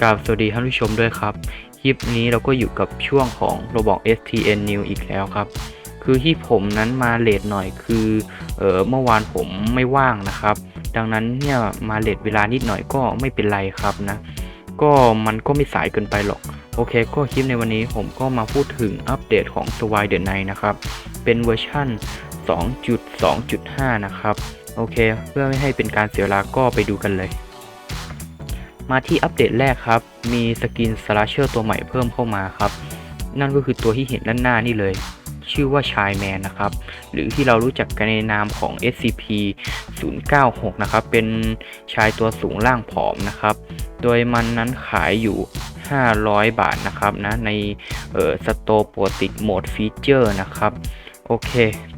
กราบสวัสดีท่านผู้ชมด้วยครับ คลิปนี้เราก็อยู่กับช่วงของ Roblox STN New อีกแล้วครับ คือที่ผมนั้นมาเลทหน่อยคือเออเมื่อวานผมไม่ว่างนะครับ ดังนั้นเนี่ยมาเลทเวลานิดหน่อยก็ไม่เป็นไรครับนะ ก็มันก็ไม่สายเกินไปหรอก โอเค ก็คลิปในวันนี้ผมก็มาพูดถึงอัปเดตของ s w i the Night นะครับ เป็นเวอร์ชั่น 2.2.5 นะครับ โอเค เพื่อไม่ให้เป็นการเสียเวลาก็ไปดูกันเลย มาที่อัปเดตแรกครับ มีสกินสลาเชอร์ตัวใหม่เพิ่มเข้ามาครับ นั่นก็คือตัวที่เห็นด้านหน้านี่เลย ชื่อว่าชายแมนนะครับ หรือที่เรารู้จักกันในนามของ SCP 096นะครับ เป็นชายตัวสูงล่างผอมนะครับ โดยมันนั้นขายอยู่ 500 บาทนะครับนะ ในสโตโปรติกโหมดฟีเจอร์นะครับ โอเค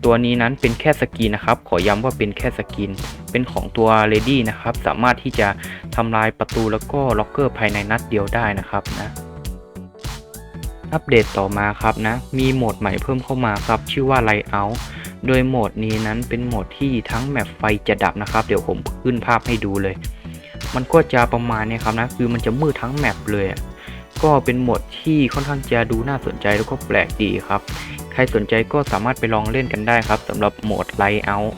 ตัวนี้นั้นเป็นแค่สกินนะครับ ขอย้ำว่าเป็นแค่สกิน เป็นของตัว Lady นะครับ สามารถที่จะทำลายประตูแล้วก็ล็อกเกอร์ภายในนัดเดียวได้นะครับนะ อัปเดตต่อมาครับนะ มีโหมดใหม่เพิ่มเข้ามาครับ ชื่อว่า Light โดยโหมดนี้นั้นเป็นโหมดที่ทั้งแมปไฟจะดับนะครับ เดี๋ยวผมขึ้นภาพให้ดูเลย มันก็จะประมาณนี้ครับนะ คือมันจะมืดทั้งแมปเลยอะก็เป็นโหมดที่ค่อนข้างจะดูน่าสนใจแล้วก็แปลกดีครับ ใครสนใจก็สามารถไปลองเล่นกันได้ครับสำหรับโหมด Light Out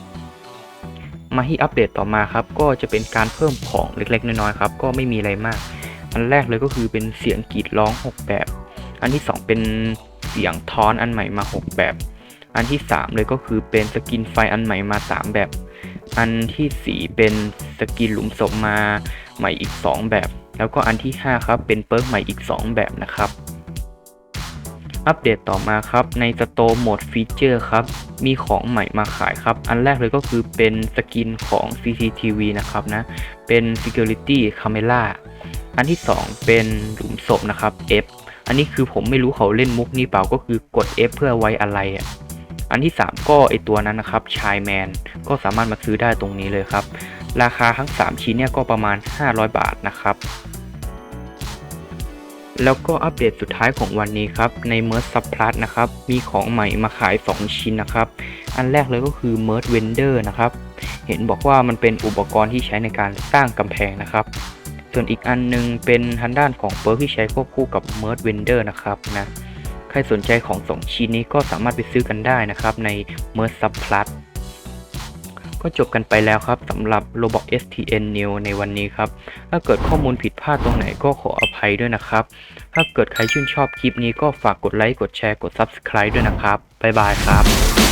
มาที่อัปเดตต่อมาครับ ก็จะเป็นการเพิ่มของเล็กๆ น้อยๆครับ ก็ไม่มีอะไรมาก อันแรกเลยก็คือเป็นเสียงกรีดร้อง 6 แบบ อันที่ 2 เป็นเสียงท้อนอันใหม่มา 6 แบบ อันที่ 3 เลยก็คือเป็นสกินไฟอันใหม่มา 3 แบบ อันทีสี่ 4 เป็นสกินหลุมศพมาใหม่อีก 2 แบบ แล้วก็อันที่ 5 ครับ เป็นเปิร์กใหม่อีก 2 แบบนะครับ อัปเดตต่อมาครับ ในสโตร์โหมดฟีเจอร์ครับ มีของใหม่มาขายครับ อันแรกเลยก็คือเป็นสกินของ CCTV นะครับนะ เป็น Security Camera อันที่ 2 เป็นหลุมศพนะครับ F อันนี้คือผมไม่รู้เขาเล่นมุกนี้เปล่าก็คือกด F เพื่อไว้อะไรอะอันที่ 3 ก็ไอตัวนั้นนะครับชายแมนก็สามารถมาซื้อได้ตรงนี้เลยครับ ราคาทั้ง 3 ชิ้นเนี่ยก็ประมาณ 500 บาทนะครับ แล้วก็อัปเดตสุดท้ายของวันนี้ครับ ใน m e r ซับพลัสนะครับ มีของใหม่มาขาย 2 ชิ้นนะครับ อันแรกเลยก็คือ m e r เวนเดอร์นะครับ เห็นบอกว่ามันเป็นอุปกรณ์ที่ใช้ในการสร้างกำแพงนะครับ ส่วนอีกอันหนึงเป็นทางด้านของเปิร์กที่ใช้ควบคู่กับ m e r เวนเดอร์นะครับนะ ใครสนใจของ 2 ชิ้นนี้ก็สามารถไปซื้อกันได้นะครับใน m e r ซับพลัส ก็จบกันไปแล้วครับสำหรับ Roblox STN New ในวันนี้ครับ ถ้าเกิดข้อมูลผิดพลาดตรงไหนก็ขออภัยด้วยนะครับ ถ้าเกิดใครชื่นชอบคลิปนี้ก็ฝากกดไลค์ กดแชร์ กด Subscribe ด้วยนะครับ บ๊ายบายครับ